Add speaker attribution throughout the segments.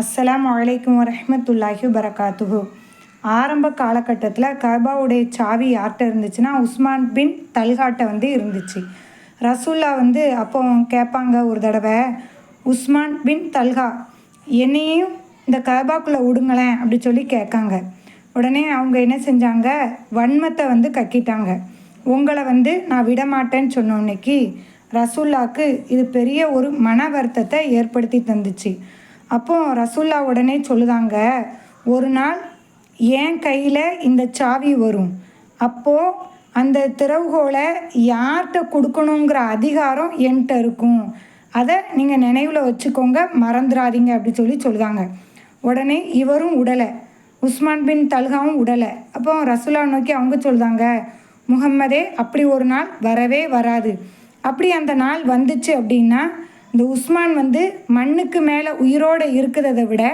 Speaker 1: அஸ்லாம் வலைக்கம் வரஹ்மத்துல்லாஹி வரகாத்துஹு ஆரம்ப காலகட்டத்தில் கபாவுடைய சாவி யார்கிட்ட இருந்துச்சுன்னா உஸ்மான் பின் தல்காட்ட வந்து இருந்துச்சு. ரசூல்லா வந்து அப்போ கேட்பாங்க ஒரு தடவை உஸ்மான் பின் தல்கா என்னையும் இந்த கபாக்குள்ளே விடுங்களேன் அப்படி சொல்லி கேட்காங்க. உடனே அவங்க என்ன செஞ்சாங்க? வன்மத்தை வந்து கக்கிட்டாங்க. உங்களை வந்து நான் விடமாட்டேன்னு சொன்ன ரசூல்லாக்கு இது பெரிய ஒரு மன வருத்தத்தை ஏற்படுத்தி தந்துச்சு. அப்போ ரசுல்லா உடனே சொல்லுதாங்க ஒரு நாள் என் கையில் இந்த சாவி வரும். அப்போது அந்த திறவுகோலை யார்கிட்ட கொடுக்கணுங்கிற அதிகாரம் என்கிட்ட இருக்கும். அதை நீங்கள் நினைவில் வச்சுக்கோங்க மறந்துடாதீங்க அப்படி சொல்லி சொல்லுதாங்க. உடனே இவரும் உடலை உஸ்மான் பின் தல்காவும் உடலை. அப்போ ரசுல்லா நோக்கி அவங்க சொல்லுதாங்க முகம்மதே அப்படி ஒரு நாள் வரவே வராது. அப்படி அந்த நாள் வந்துச்சு அப்படின்னா இந்த உஸ்மான் வந்து மண்ணுக்கு மேலே உயிரோடு இருக்கிறத விட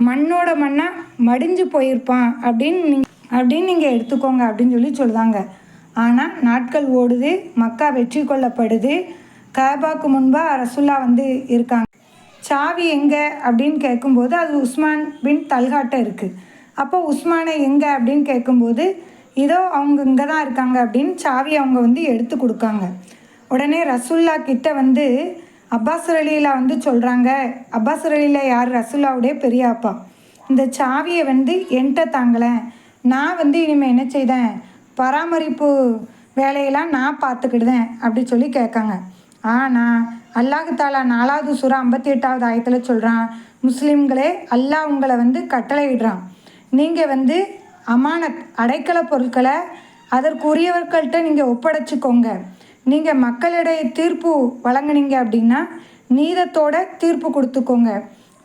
Speaker 1: மண்ணோட மண்ணாக மடிஞ்சு போயிருப்பான் அப்படின்னு நீங்கள் அப்படின்னு நீங்கள் எடுத்துக்கோங்க அப்படின்னு சொல்லி சொல்லுவாங்க ஆனால் நாட்கள் ஓடுது மக்கா வெற்றி கொள்ளப்படுது கபாக்கு முன்பாக ரசுல்லா வந்து இருக்காங்க. சாவி எங்கே அப்படின்னு கேட்கும்போது அது உஸ்மான் பின் தல்காட்ட இருக்குது அப்போ உஸ்மானை எங்கே அப்படின்னு கேட்கும்போது இதோ அவங்க இங்கே தான் இருக்காங்க அப்படின்னு சாவி அவங்க வந்து எடுத்து கொடுக்காங்க. உடனே ரசுல்லா கிட்ட வந்து அப்பாஸ் அலிலா வந்து சொல்கிறாங்க அப்பாஸ் அலிலா யார்? ரசுல்லாவுடைய பெரிய அப்பா இந்த சாவியை வந்து என்கிட்ட தாங்கலை நான் வந்து இனிமேல் என்ன செய்தேன்? பராமரிப்பு வேலையெல்லாம் நான் பார்த்துக்கிடுதேன் அப்படி சொல்லி கேட்காங்க. ஆனால் அல்லாஹு தாலா நாலாவது சுரா ஐம்பத்தி எட்டாவது ஆயத்தில் சொல்கிறான் முஸ்லீம்களே அல்லாஹ் உங்களை வந்து கட்டளையிடுறான். நீங்கள் வந்து அமானத் அடைக்கல பொருட்களை அதற்குரியவர்கள்ட்ட நீங்கள் ஒப்படைச்சிக்கோங்க. நீங்கள் மக்களிடையே தீர்ப்பு வழங்குனீங்க அப்படின்னா நீதத்தோட தீர்ப்பு கொடுத்துக்கோங்க.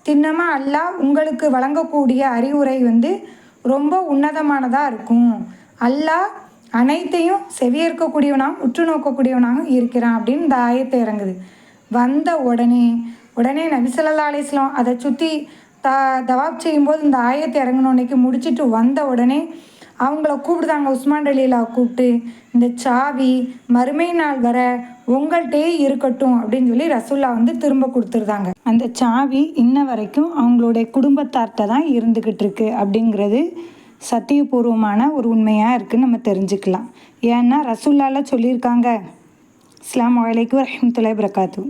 Speaker 1: திண்ணமாக அல்லாஹ் உங்களுக்கு வழங்கக்கூடிய அறிவுரை வந்து ரொம்ப உன்னதமானதாக இருக்கும். அல்லாஹ் அனைத்தையும் செவியேற்கக்கூடியவனாகவும் உற்று நோக்கக்கூடியவனாகவும் இருக்கிறான் அப்படின்னு இந்த ஆயத்தை இறங்குது. வந்த உடனே உடனே நபிசல்லா அலிஸ்லாம் அதை சுற்றி த தவாப் செய்யும்போது இந்த ஆயத்தை இறங்கினோன்னைக்கு முடிச்சுட்டு வந்த உடனே அவங்கள கூப்பிடுதாங்க உஸ்மான் அலிலா கூப்பிட்டு இந்த சாவி மறுமை நாள் வர உங்கள்கிட்டயே இருக்கட்டும் அப்படின்னு சொல்லி ரசுல்லா வந்து திரும்ப கொடுத்துருந்தாங்க அந்த சாவி இன்ன வரைக்கும் அவங்களுடைய குடும்பத்தார்கிட்ட தான் இருந்துக்கிட்டு இருக்கு அப்படிங்கிறது சத்தியபூர்வமான ஒரு உண்மையாக இருக்குன்னு நம்ம தெரிஞ்சுக்கலாம். ஏன்னா ரசுல்லால சொல்லியிருக்காங்க. இஸ்லாம் வலைக்கு வரமத்துல்லாய் பிரகாத்து